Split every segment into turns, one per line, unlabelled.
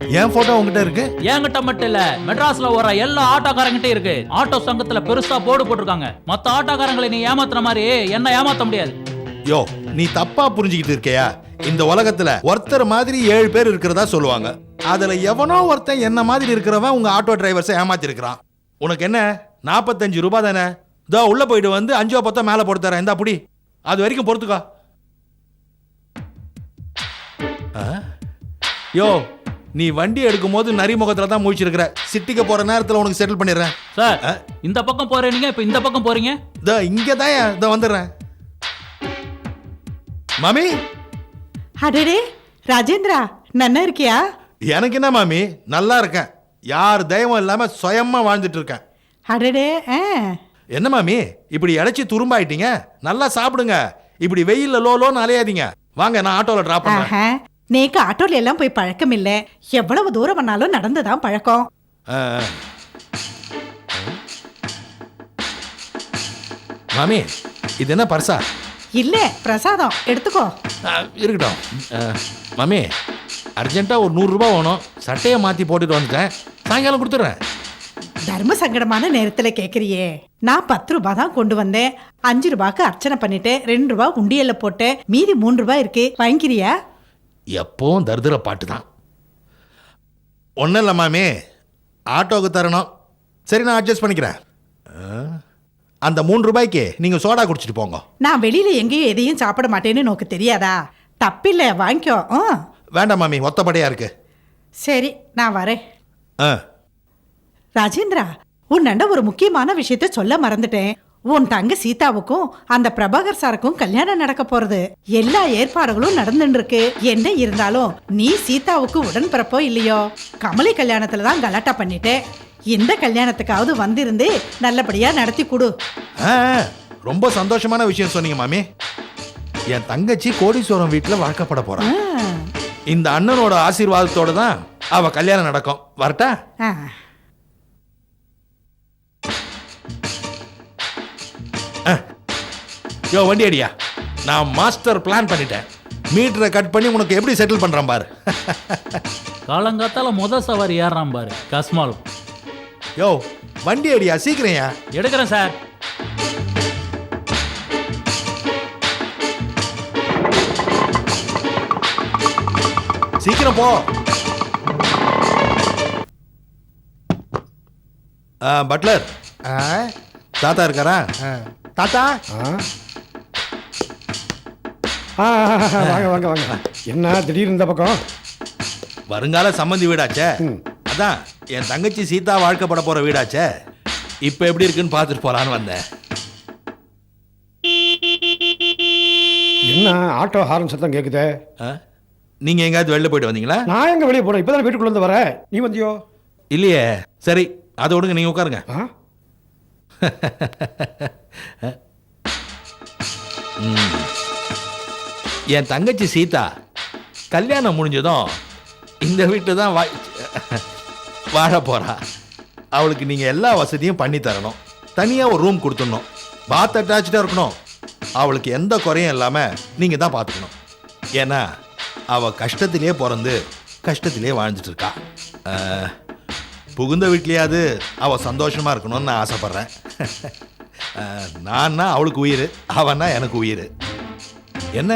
என் photo உங்ககிட்ட இருக்கு?
என்கிட்ட மட்டும் இல்ல மெட்ராஸ்ல வர எல்லா ஆட்டோக்காரங்கிட்ட இருக்கு. ஆட்டோ சங்கத்துல பெருசா போர்டு போட்டிருக்காங்க. மத்த ஆட்டோக்காரங்களை நீ ஏமாத்துற மாதிரி என்ன ஏமாத்த முடியாது.
யோ நீ தப்பா புரிஞ்சுக்கிட்டு இருக்கையா? இந்த உலகத்துல ஒருத்தர் மாதிரி ஏழு பேர் இருக்கிறதா சொல்லுவாங்க. அதுல எவனோ ஒருத்தன் என்ன மாதிரி இருக்கிறவன் உங்க ஆட்டோ டிரைவர்ஸை ஏமாத்தி இருக்கிறான் உனக்கு என்ன? நாற்பத்தஞ்சு ரூபாய் தானே? இதோ உள்ள போயிட்டு வந்து அஞ்சோ பத்தோ மேல போட்டு தரேன். இந்தா புடி. அது வரைக்கும் பொறுத்துக்கோ. ஆ? யோ நீ வண்டி எடுக்கும் போது நரிமுகத்துல தான் முழிச்சிருக்கிற. சிட்டிக்கு போற நேரத்துல உனக்கு செட்டில் பண்ணிடுறேன்.
சார்? இந்த பக்கம் போறீங்க இப்ப இந்த பக்கம் போறீங்க?
இதோ இங்க தான் இதோ வந்துடுறேன். மாமி?
அடடே ராஜேந்திரா நன்னா இருக்கியா?
எனக்கு என்ன மாமி? நல்லா இருக்கேன். யார் தயவும் இல்லாம சுயமா வாழ்ந்துட்டு இருக்கேன்.
அடடே
என்ன மாமி? இப்படி இடைச்சி துரும்பாயிட்டீங்க. நல்லா சாப்பிடுங்க. இப்படி வெயில்ல லோ லோன்னு அலையாதீங்க. வாங்க நான் ஆட்டோல டிராப் பண்றேன்.
ஆஹா. நேக்கு ஆட்டோல எல்லாம் போய் பழக்கம் இல்ல. எவ்வளவு தூரம் பண்ணாலும் நடந்துதான் பழக்கம்.
மாமி இது என்ன பர்சா?
இல்ல பிரசாதம். எடுத்துக்கோ.
இருக்கட்டும். மாமி அர்ஜென்ட்டாக ஒரு நூறுரூபா வேணும். சட்டையை மாற்றி போட்டுட்டு வந்துட்டேன். சாயங்காலம் கொடுத்துட்றேன்.
தர்ம சங்கடமான நேரத்துல கேக்குறியே. நான் பத்து ரூபாய் தான் கொண்டு வந்தேன். அஞ்சு ரூபாய்க்கு அர்ச்சனை பண்ணிட்டேன் ரெண்டு ரூபாய் உண்டியல்ல போட்டேன் மீதி மூணு ரூபாய் இருக்கு. வாங்கிக்கிறியா?
எப்பவும் தரித்திர பாட்டு தான் ஒன்றும் இல்லை மாமி ஆட்டோவுக்கு தரணும். சரி நான் அட்ஜஸ்ட் பண்ணிக்கிறேன். ஆ, அந்த மூணு ரூபாய்க்கு நீங்கள் சோடா குடிச்சிட்டு போங்க.
நான் வெளியில எங்கேயும் எதையும் சாப்பிட மாட்டேன்னு உனக்கு தெரியாதா? தப்பில்ல வாங்கிக்கோ. ஆ.
வேண்டாம் மாமி ஒத்தப்படையாக இருக்கு.
சரி நான் வரேன்.
ஆ.
ராஜேந்திரா உன்னண்ட ஒரு முக்கியமான விஷயத்த சொல்ல மறந்துட்டேன். உன் தங்க சீதாவுக்கும் அந்த பிரபாகர் சாருக்கும் கல்யாணம் நடக்க போறது. எல்லா ஏற்பாடுகளும் நடந்துட்டு இருக்கு என்ன இருந்தாலும் நீ சீதாவுக்கு உடன்பிறப்போ இல்லையோ? கமலி கல்யாணத்துல தான் கலாட்டா பண்ணிட்டேன் இந்த கல்யாணத்துக்காவது வந்திருந்து நல்லபடியா நடத்தி கொடு.
ரொம்ப சந்தோஷமான விஷயம் சொன்னீங்க மாமி. என் தங்கச்சி கோடீஸ்வரம் வீட்டில் வளர்க்கப்பட போறான் இந்த அண்ணனோட ஆசீர்வாதத்தோட தான் அவ கல்யாணம் நடக்கும். வரட்டா? யோ வண்டி அடியா நான் மாஸ்டர் பிளான் பண்ணிட்டேன். மீட்டரை கட் பண்ணி உனக்கு எப்படி செட்டில் பண்றேன் பாரு.
காலங்காத்தால முத சவாரி ஏறான் பாரு கஸ்மால்.
யோ வண்டி அடியா சீக்கிரம்யா
எடுக்கிறேன் சார்.
சீக்கிரம் போ. ஆ, பட்லர்
ஆ,
தாத்தா இருக்காரா?
ஆ. தாத்தா? வாங்க வாங்க வாங்க. என்ன திடீர்னு இந்த பக்கம்?
வருங்கால சம்மந்தி வீடாச்சே?
ம்.
அதான் என் தங்கச்சி சீதா வாழ்க்கப்பட போற வீடாச்சே? இப்ப எப்படி இருக்குன்னு பார்த்துட்டு போலான்னு வந்தேன்.
என்ன ஆட்டோ ஹாரன் சத்தம் கேக்குதே?
ஆ? நீங்க எங்கேயாவது வெளில போயிட்டு வந்தீங்களா?
நான் எங்க வெளியே போறேன்? இப்பதான் வீட்டுக்குள்ள இருந்து வரேன். நீ வந்தியோ?
இல்லையே. சரி அதை விடுங்க நீங்க உட்காருங்க.
ஆ?
என் தங்கச்சி சீதா கல்யாணம் முடிஞ்சதும் இந்த வீட்டில் தான் வா வாழ போகிறா அவளுக்கு நீங்கள் எல்லா வசதியும் பண்ணி தரணும். தனியாக ஒரு ரூம் கொடுத்துடணும். பாத் அட்டாச்சாக இருக்கணும். அவளுக்கு எந்த குறையும் இல்லாமல் நீங்கள் தான் பார்த்துக்கணும் ஏன்னா அவள் கஷ்டத்திலே பிறந்து கஷ்டத்திலே வாழ்ந்துட்டு இருக்கா. புகுந்த வீட்லேயாவது அவள் சந்தோஷமாக இருக்கணும்னு நான் ஆசைப்படுறேன். நான்னா அவளுக்கு உயிர் அவன்னா எனக்கு உயிர். என்ன?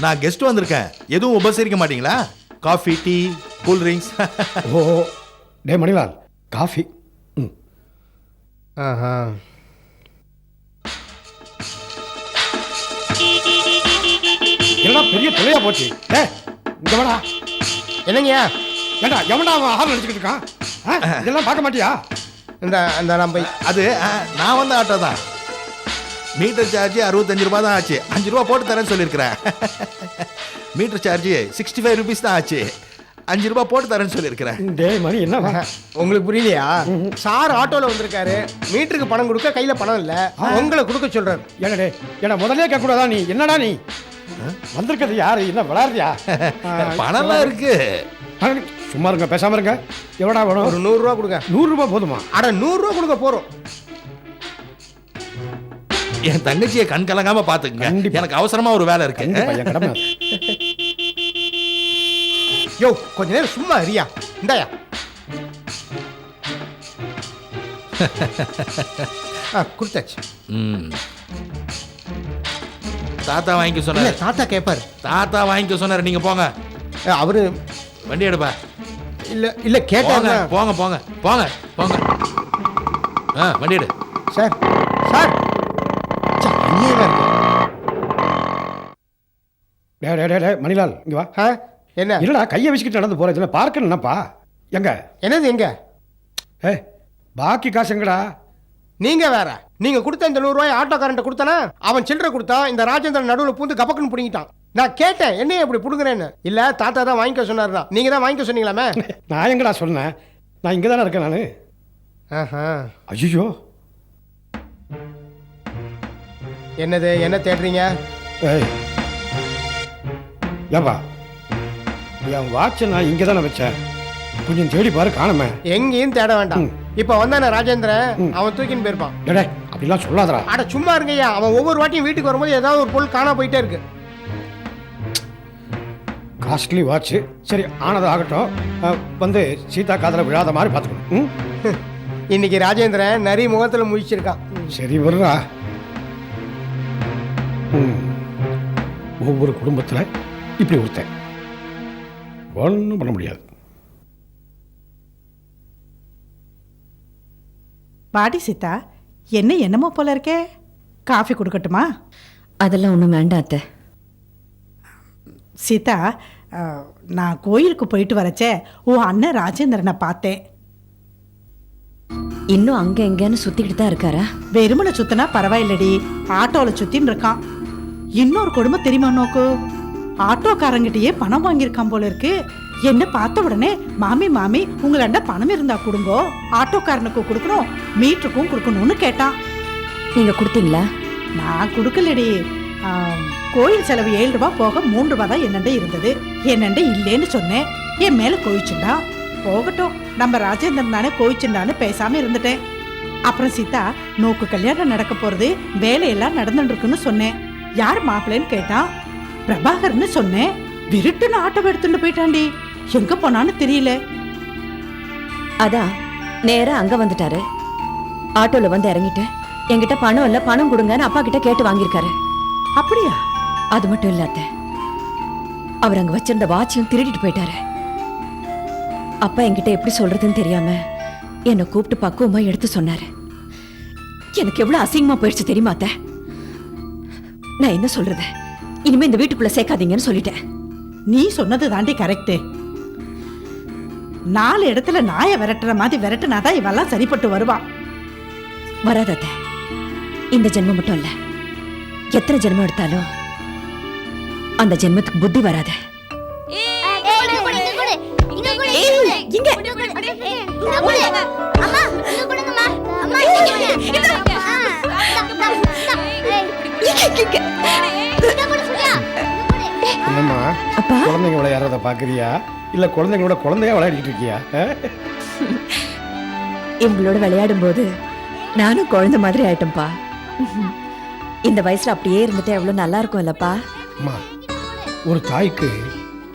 நான் கெஸ்ட் வந்திருக்கேன். எதுவும் உபசரிக்க மாட்டீங்களா? காஃபி டீ கூல் ட்ரிங்க்ஸ்
ஓ டே மணிலால் காஃபி ஆஹா. என்னடா பெரிய தொலையா போச்சு? ஏ இங்க வாடா.
என்னங்கய்யா?
ஏண்டா எவன்டா அவன் ஹாரன் அடிச்சுக்கிட்டு இருக்கான்? ஆ? இதெல்லாம் பார்க்க மாட்டியா?
இந்த அந்த நம்ம
அது அஹ், நான் வந்த ஆட்டோ தான் மீட்டர் சார்ஜ் அறுபத்தஞ்சு ரூபாய் தான் ஆச்சு. அஞ்சு ரூபா போட்டு தரேன்னு சொல்லியிருக்கிறேன். Meter charge sixty five rupees தான் ஆச்சு. அஞ்சு ரூபாய் போட்டு தரேன்னு சொல்லியிருக்கிறேன்.
டேய் மணி என்னவா?
உங்களுக்கு புரியலையா? சார் ஆட்டோல வந்திருக்காரு. மீட்டருக்கு பணம் கொடுக்க கையில பணம் இல்ல. உங்களை கொடுக்க சொல்றாரு.
ஏடா டே ஏடா முதல்ல கேட்க கூடாதா நீ? என்னடா நீ? வந்திருக்கிறது யாரு? என்ன விளாடுறியா
பணம்லாம் இருக்கு.
சும்மா இருங்க பேசாம இருங்க. எவ்வளோடா
ஒரு
வேணும்
நூறு ரூபா கொடுங்க.
நூறு ரூபாய் போதுமா?
அட நூறு ரூபா கொடுக்க போறோம்.
என் தங்கச்சியை கண் கலங்காம பாத்துக்கங்க. எனக்கு அவசரமா ஒரு வேலை இருக்கு.
யோ கொஞ்ச நேரம் சும்மா அறியா இந்தாயா. ஆ கொடுத்தாச்சு.
தாத்தா வாங்கிக்க சொன்னாரு.
தாத்தா கேட்பாரு
தாத்தா வாங்கிக்க சொன்னாரு. நீங்க போங்க.
அவரு
வண்டி எடுப்பா.
இல்ல இல்ல கேட்டாருன்னா.
போங்க போங்க போங்க போங்க. ஆ வண்டி எடு.
Sir sir.
டே டே டே டே மணிலால் இங்க வா.
ஆ, என்ன?
இல்லடா கையை வச்சுக்கிட்டு நடந்து போற இதுல பார்க்கணும் என்னப்பா? எங்க?
என்னது எங்க
ஏ பாக்கி காசு எங்கடா?
நீங்க வேற. நீங்க கொடுத்த இந்த நூறு ரூபாய் ஆட்டோக்காரன்ட்ட கொடுத்தானா அவன் சில்லறை கொடுத்தான் இந்த ராஜேந்திரன் நடுவுல பூந்து கபக்குன்னு புடிங்கிட்டான். நான் கேட்டேன் என்ன இப்படி புடுங்குறேன்னு. இல்ல தாத்தா தான் வாங்கிக்க சொன்னாருனா நீங்க தான் வாங்கிக்க சொன்னீங்களாமே?
நான் எங்கடா சொன்னேன்? நான் இங்க தானே இருக்கேன் நான்.
ஆஹா.
ஐயோ
என்னது என்ன தேடுறீங்க?
ஏய் ஏப்பா என் வாட்சை நான் இங்கே தானே வச்சேன். கொஞ்சம் தேடி பாரு காணுமே.
எங்கேயும் தேட வேண்டாம். இப்ப வந்தானே ராஜேந்திரன்? அவன் தூக்கின்னு போயிருப்பான்.
டேடே அப்படிலாம் சொல்லாதடா.
அட சும்மா இருங்கய்யா. அவன் ஒவ்வொரு வாட்டியும் வீட்டுக்கு வரும்போது ஏதாவது ஒரு பொருள் காணா போயிட்டே இருக்கு.
காஸ்ட்லி வாட்ச் சரி ஆனது ஆகட்டும். வந்து சீதா காதில் விழாத மாதிரி பார்த்துக்கணும்?
இன்னைக்கு ராஜேந்திரன் நரி முகத்துல முழிச்சிருக்கான்.
சரி வருடா. ஒவ்வொரு குடும்பத்தில் இப்படி ஒருத்தன். ஒன்றும் பண்ண முடியாது.
வாடி சீதா என்ன என்னமோ போல இருக்கே? காஃபி கொடுக்கட்டுமா?
அதெல்லாம் ஒன்றும் வேண்டாம் அத்தை.
சீதா அஹ், நான் கோயிலுக்கு போயிட்டு வரச்சே உன் அண்ணன் ராஜேந்திரனை பார்த்தேன்.
இன்னும் அங்க எங்கன்னு சுத்திக்கிட்டு தான் இருக்காரா?
வெறுமனை சுத்தினா பரவாயில்லடி. ஆட்டோல சுத்தின்னு இருக்கான். இன்னொரு கொடுமை தெரியுமா நோக்கு? ஆட்டோக்காரங்கிட்டயே பணம் வாங்கியிருக்கான் போல இருக்கு. என்ன பார்த்த உடனே மாமி மாமி உங்களாண்ட பணம் இருந்தா கொடுங்கோ. ஆட்டோக்காரனுக்கு கொடுக்கணும் மீட்டருக்கும் கொடுக்கணும்னு கேட்டான்.
நீங்க கொடுத்தீங்களா?
நான் கொடுக்கலடி. கோயில் செலவு ஏழு ரூபாய் போக மூன்று ரூபாய் தான் என்னண்ட இருந்தது. என்னண்ட இல்லேன்னு சொன்னேன். என் மேல கோயிச்சுண்டா போகட்டும் நம்ம ராஜேந்திரன் தானே கோயிச்சுண்டான்னு பேசாம இருந்துட்டேன். அப்புறம் சீதா நோக்கு கல்யாணம் நடக்க போறது வேலையெல்லாம் நடந்துட்டு இருக்குன்னு சொன்னேன். யார் மாப்பிள்ளைன்னு கேட்டான் பிரபாகர்னு சொன்னேன். விருட்டுன்னு ஆட்டோ எடுத்துட்டு போயிட்டான்டி எங்க போனான்னு தெரியல.
அதான் நேரா அங்க வந்துட்டாரு. ஆட்டோல வந்து இறங்கிட்டு என்கிட்ட பணம் இல்ல பணம் கொடுங்கன்னு அப்பா கிட்ட கேட்டு வாங்கியிருக்காரு.
அப்படியா?
அது மட்டும் இல்ல அத்தை. அவர் அங்க வச்சிருந்த வாட்சையும் திருடிட்டு போயிட்டாரு. அப்பா என்கிட்ட எப்படி சொல்றதுன்னு தெரியாம என்னை கூப்பிட்டு பக்குவமா எடுத்து சொன்னாரு. எனக்கு எவ்வளவு அசிங்கமா போயிடுச்சு தெரியுமா அத்தை? நான் என்ன சொல்றது? இனிமே இந்த வீட்டுக்குள்ள சேர்க்காதீங்கன்னு சொல்லிட்டேன்.
நீ சொன்னது தாண்டி கரெக்டு நாலு இடத்துல நாயை விரட்டுற மாதிரி விரட்டுனாதான் இவெல்லாம் சரிப்பட்டு வருவா.
வராத அத்தை. இந்த ஜென்மம் மட்டும் இல்ல. எத்தனை ஜென்மம் எடுத்தாலும் அந்த ஜென்மத்துக்கு புத்தி வராத. இங்க.
என்னம்மா?
அப்பா?
குழந்தைங்க விளையாடுறத பார்க்குறியா? இல்லை குழந்தைங்களோட குழந்தையா விளையாடிட்டு இருக்கியா? ஆ?
இவங்களோட விளையாடும் போது நானும் குழந்தை மாதிரி ஆயிட்டேன்ப்பா. இந்த வயசுல அப்படியே இருந்துட்டு எவ்வளவு நல்லா இருக்கும் இல்லப்பா.
அம்மா ஒரு தாய்க்கு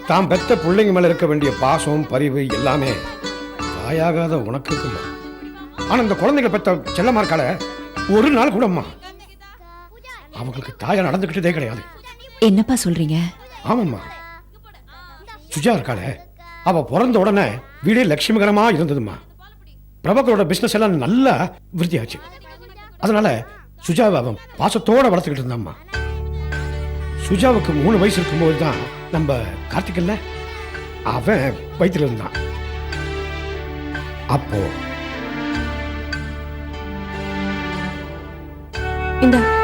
தாம் பெத்த பிள்ளைங்க மேல இருக்க வேண்டிய பாசம் பரிவு எல்லாமே தாயாகாத உனக்கு இருக்குமா ஆனா இந்த குழந்தைங்க பெத்த செல்லமா இருக்கால ஒரு நாள் கூட அம்மா அவங்களுக்கு தாயா நடந்துக்கிட்டதே கிடையாது.
என்னப்பா சொல்றீங்க?
ஆமாம்மா. சுஜா இருக்காளே. அவ பிறந்த உடனே வீடே லட்சுமிகரமா இருந்ததும்மா. பிரபகரோட பிசினஸ் எல்லாம் நல்லா விருத்தியாச்சு. அதனால சுஜாவை அவன் பாசத்தோட வளர்த்துக்கிட்டு இருந்தாம்மா. சுஜாவுக்கு மூணு வயசு இருக்கும்போது தான் நம்ம கார்த்திக் இல்ல அவன் வயிற்றுல இருந்தான். அப்போ
இந்த.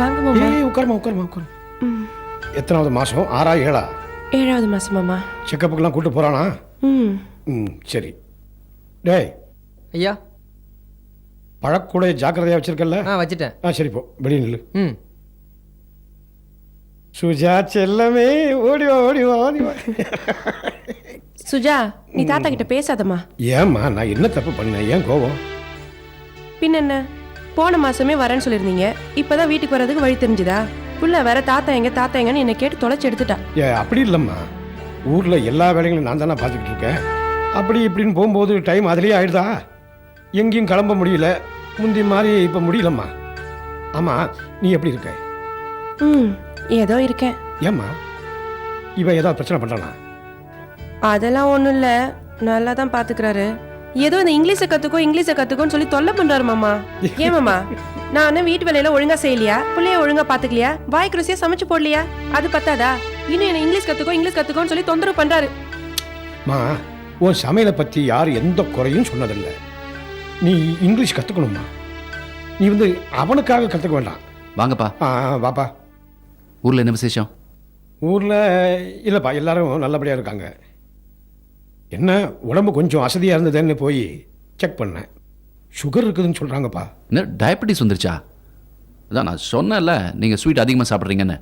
வாங்க மாமா.
ஏய் உட்காருமா உட்காருமா. உட்காரு எத்தனாவது மாசம்? ஆறா ஏழா?
ஏழாவது மாசம் மாமா.
செக்கப்புக்கெல்லாம் கூட்டு போறானா?
ம்.
ம் சரி. டேய்.
ஐயா.
பழக்கூடைய ஜாக்கிரதையா வச்சிருக்கல
ஆ வச்சுட்டேன்.
ஆ சரி போ. வெளியே நில்லு.
ம்.
சுஜா செல்லமே ஓடி வா ஓடி வா ஓடி வா
சுஜா நீ தாத்தா கிட்ட பேசாதம்மா.
ஏம்மா நான் என்ன தப்பு பண்ணேன்? ஏன் கோவம்?
பின்ன என்ன போன மாசமே வரேன்னு சொல்லியிருந்தீங்க. இப்பதான் வீட்டுக்கு வர்றதுக்கு வழி தெரிஞ்சுதா? புள்ள வேற தாத்தா எங்க தாத்தா எங்கன்னு என்னை கேட்டு தொலைச்சு எடுத்துட்டா.
ஏ அப்படி இல்லைம்மா. ஊரில் எல்லா வேலைகளும் நான் தானே பார்த்துக்கிட்டு இருக்கேன். அப்படி இப்படின்னு போகும்போது டைம் அதுலேயே ஆயிடுதா? எங்கேயும் கிளம்ப முடியல. முந்தி மாதிரி இப்போ முடியலம்மா. ஆமாம் நீ எப்படி இருக்க?
ம் ஏதோ இருக்கேன்.
ஏம்மா இவன் ஏதாவது பிரச்சனை பண்ணுறானா
அதெல்லாம் ஒண்ணும் இல்ல. நல்லா தான் பாத்துக்கிறாரு. ஏதோ இந்த இங்கிலீஷை கத்துக்கோ இங்கிலீஷை கத்துக்கோன்னு சொல்லி தொல்லை பண்றாரு மாமா. ஏன் மாமா? நான் என்ன வீட்டு வேலையில ஒழுங்கா செய்யலையா? புள்ளைய ஒழுங்கா பாத்துக்கலையா? வாய்க்கு ருசியா சமைச்சு போடலையா? அது பத்தாதா? இன்னும் என்ன இங்கிலீஷ் கத்துக்கோ இங்கிலீஷ் கத்துக்கோன்னு சொல்லி தொந்தரவு பண்றாரு.
மா உன் சமையலை பற்றி யாரும் எந்த குறையும் சொன்னதில்லை. நீ இங்கிலீஷ் கற்றுக்கணுமா நீ வந்து அவனுக்காக கற்றுக்க வேண்டாம்.
வாங்கப்பா.
ஆ வாப்பா
ஊர்ல என்ன விசேஷம்?
ஊரில் இல்லைப்பா எல்லாரும் நல்லபடியாக இருக்காங்க. என்ன உடம்பு கொஞ்சம் அசதியாக இருந்ததுன்னு போய் செக் பண்ணேன். சுகர் இருக்குதுன்னு சொல்கிறாங்கப்பா
என்ன டயபெட்டிஸ் வந்துருச்சா? அதான் நான் சொன்னேன்ல நீங்கள் ஸ்வீட் அதிகமாக சாப்பிட்றீங்கன்னு.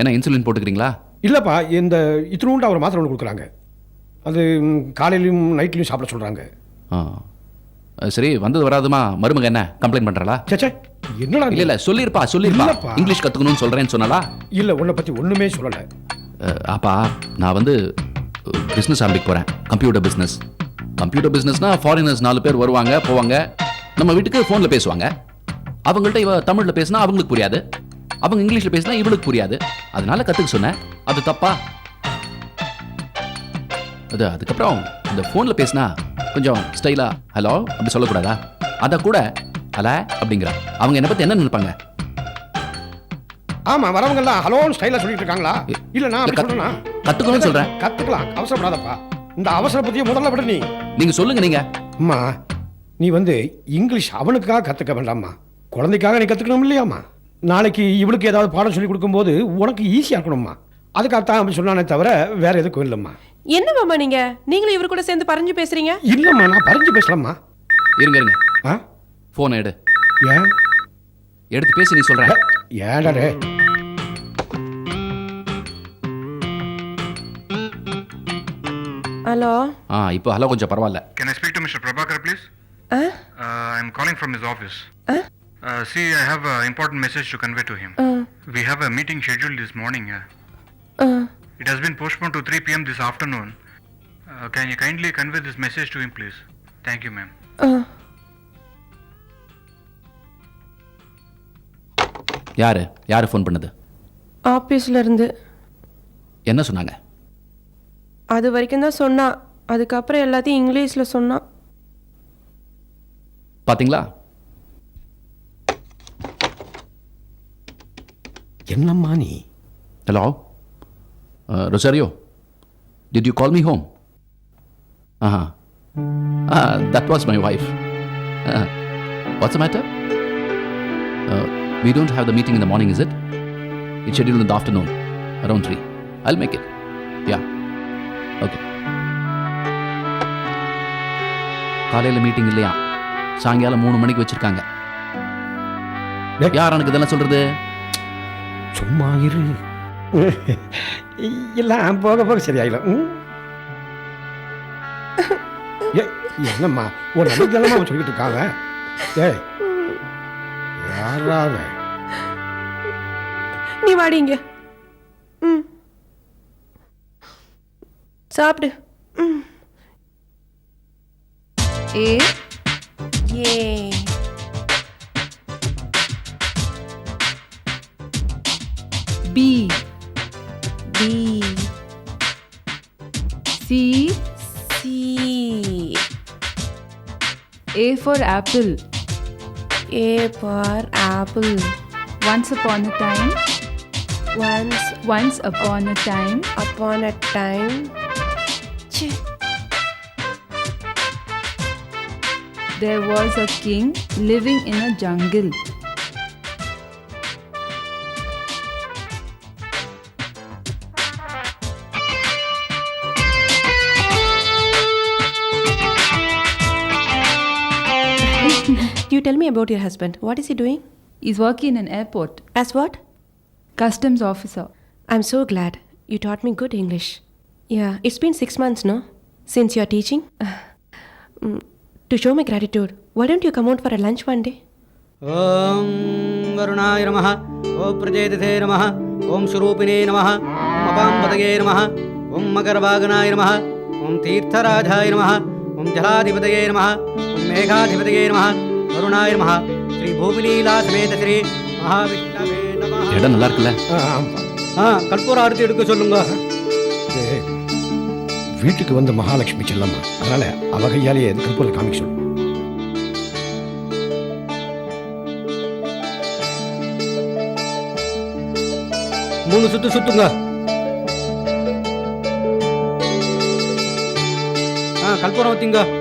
என்ன இன்சுலின் போட்டுக்கிறீங்களா?
இல்லைப்பா இந்த இத்தினூண்டு அவர் மாத்திரை ஒன்று கொடுக்குறாங்க. அது காலையிலையும் நைட்லையும் சாப்பிட சொல்கிறாங்க
ஆ. சரி வந்தது வராதுமா? மருமக என்ன கம்ப்ளைண்ட் பண்ணுறாளா
சேச்சே என்னடா
இல்லை இல்லை சொல்லியிருப்பா சொல்லியிருப்பா
இல்லப்பா.
இங்கிலீஷ் கற்றுக்கணும்னு சொல்கிறேன்னு சொன்னாலா
இல்லை உன்னை பற்றி ஒன்றுமே சொல்லலை.
அப்பா நான் வந்து பிஸ்னஸ் ஆரம்பிக்க போகிறேன் கம்ப்யூட்டர் பிஸ்னஸ் கம்ப்யூட்டர் பிஸ்னஸ்னா ஃபாரினர்ஸ் நாலு பேர் வருவாங்க போவாங்க. நம்ம வீட்டுக்கு ஃபோனில் பேசுவாங்க. அவங்கள்ட்ட இவ தமிழில் பேசினா அவங்களுக்கு புரியாது. அவங்க இங்கிலீஷில் பேசினா இவளுக்கு புரியாது. அதனால கற்றுக்க சொன்னேன். அது தப்பா? அது அதுக்கப்புறம் இந்த ஃபோனில் பேசினா கொஞ்சம் ஸ்டைலா ஹலோ அப்படி சொல்லக்கூடாதா? அதை கூட ஹலோ அப்படிங்கிறா. அவங்க என்னை பற்றி என்ன நினைப்பாங்க?
ஆமாம் வரவங்கெல்லாம் ஹலோன்னு ஸ்டைலாக சொல்லிட்டு இருக்காங்களா? இல்லை நான் அப்படி சொல்கிறேன்னா
கத்துக்கணும்னு சொல்றேன்.
கற்றுக்கலாம் அவசரப்படாதப்பா. இந்த அவசர புத்தியை முதல்ல விட நீ.
நீங்கள் சொல்லுங்க நீங்கள்
அம்மா நீ வந்து இங்கிலீஷ் அவனுக்காக கற்றுக்க வேண்டாம்மா. குழந்தைக்காக நீ கற்றுக்கணும் இல்லையாம்மா? நாளைக்கு இவளுக்கு ஏதாவது பாடம் சொல்லி கொடுக்கும்போது உனக்கு ஈஸியாக இருக்கணும்மா. அதுக்காகத்தான் அப்படி சொன்னானே தவிர வேற எதுக்கும் இல்லைம்மா.
என்ன மாமா நீங்க? நீங்களும் இவர் கூட சேர்ந்து பறஞ்சு பேசுறீங்க?
இல்லைம்மா நான் பறிஞ்சு பேசலாம்மா.
இருங்க இருங்க.
ஆ?
ஃபோனை எடு.
ஏன்?
எடுத்து பேசி நீ சொல்கிறேன்
ஏன்டா
to Mr. Prabhakar, please?
Ah
Uh, I'm calling from his office.
Huh?
Uh, see, I have an important message to convey to him.
Ah
We have a meeting scheduled this morning. Uh,
ah
it has been postponed to 3 p.m. this afternoon. Uh, can you kindly convey this message to him, please? Thank you, ma'am.
ஆ
யாரு யாரு phone பண்ணது
ஆஃபீஸ்ல இருந்து
என்ன சொன்னாங்க
அது வரைக்கும் தான் சொன்னா. அதுக்கப்புறம் எல்லாத்தையும் இங்கிலீஷ்ல சொன்னான்
பாத்தீங்களா?
என்னம்மா நீ?
Hello Rosario did you call me home Aha. That was my wife what's matter we don't have the meeting in the morning, is it? It's scheduled in the afternoon, around 3. I'll make it. Okay. காலையில் meeting இல்லையா? சாயங்காலம் மூணு மணிக்கு வச்சிருக்காங்க. யார் எனக்கு இதெல்லாம் சொல்றது?
சும்மா இரு. எல்லாம் போக போக சரியாயிடும். என்னம்மா ஒரு நம்பிக்கையிலமா அவன் சொல்லிட்டு இருக்காங்க ஏய் யாராவ?
நீ வாடிங்க ம். சாப்பிடு ம்
A
A
B
B
C
C
A for apple.
A for apple
Once upon a time,
once
once upon a time,
upon a time
there was a king living in a jungle.
you tell me about your husband. What is he doing?
He's working in an airport.
As what?
Customs officer.
I'm so glad. You taught me good English. Yeah, it's been six months, no? Since you're teaching? Mm, to show my gratitude why don't you come out for a lunch one day
ஓம் வருணாய நம ஓம் பிரஜேதே நம ஓம் சுரூபிணே நம ஓம் அபாம்பதயே நம ஓம் மகரவாகனாய நம ஓம் தீர்த்தராஜாய நம ஓம் ஜலாதிபதயே நம ஓம் மேகாதிபதயே நம வருணாய நம ஸ்ரீ பூமிலீலா சமேத ஸ்ரீ மகாவிஷ்ணவே நம
இடம் நல்லா இருக்குல்ல?
ஆ
கற்பூர ஆரத்தி எடுக்க சொல்லுங்க.
வீட்டுக்கு வந்த மகாலட்சுமி செல்லம்மா. அதனால அவ கையாலேயே திருப்பூர்ல காமிக்க சொல்லு.
மூணு சுத்து சுத்துங்க. ஆ கற்பூரம் ஊத்திங்க.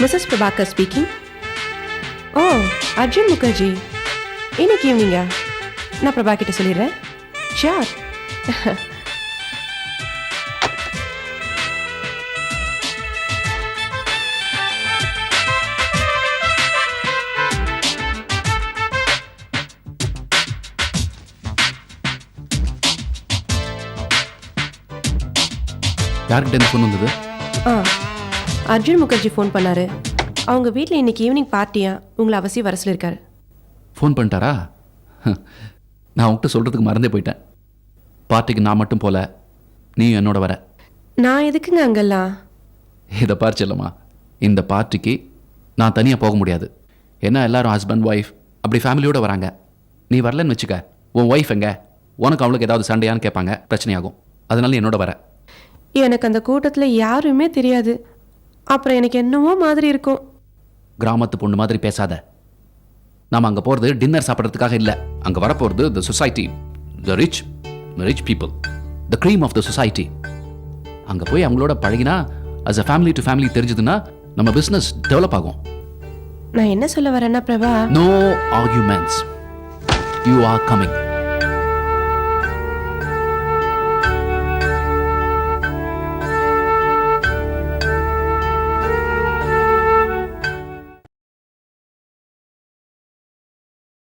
Mrs. Prabhakar speaking. Oh, Arjun Mukherjee. இன்னைக்கு ஈவினிங்கா நான் பிரபா கிட்ட சொல்லிடுறேன் ஷியோர்
யார்கிட்ட ஃபோன் வந்தது
ஆ அர்ஜுன் முகர்ஜி ஃபோன் பண்ணாரு. அவங்க வீட்டில் இன்னைக்கு ஈவினிங் பார்ட்டியா உங்களை அவசியம் வர சொல்லியிருக்காரு.
ஃபோன் பண்ணிட்டாரா? நான் உன்கிட்ட சொல்கிறதுக்கு மறந்தே போயிட்டேன். பார்ட்டிக்கு நான் மட்டும் போல. நீ என்னோட வர.
நான் எதுக்குங்க அங்கெல்லாம்?
இதை பார் செல்லம்மா. இந்த பார்ட்டிக்கு நான் தனியாக போக முடியாது. ஏன்னா எல்லாரும் ஹஸ்பண்ட் ஒய்ஃப் அப்படி ஃபேமிலியோட வராங்க. நீ வரலன்னு வச்சுக்க. உன் ஒய்ஃப் எங்க? உனக்கு அவளுக்கு ஏதாவது சண்டையான்னு கேட்பாங்க. பிரச்சனையாகும். அதனால என்னோட வர.
எனக்கு அந்த கூட்டத்தில் யாருமே தெரியாது. அப்புறம் எனக்கு என்னவோ மாதிரி இருக்கும்.
கிராமத்து பொண்ணு மாதிரி பேசாத. நாம் அங்கே போகிறது டின்னர் சாப்பிட்றதுக்காக இல்லை. அங்கே வரப்போகிறது the society the rich rich people the cream of the society அங்கே போய் அவங்களோட பழகினா as a family to family தெரிஞ்சதுன்னா நம்ம பிஸ்னஸ் டெவலப் ஆகும்.
நான் என்ன சொல்ல வரேன்னா Prabha?
No arguments you are coming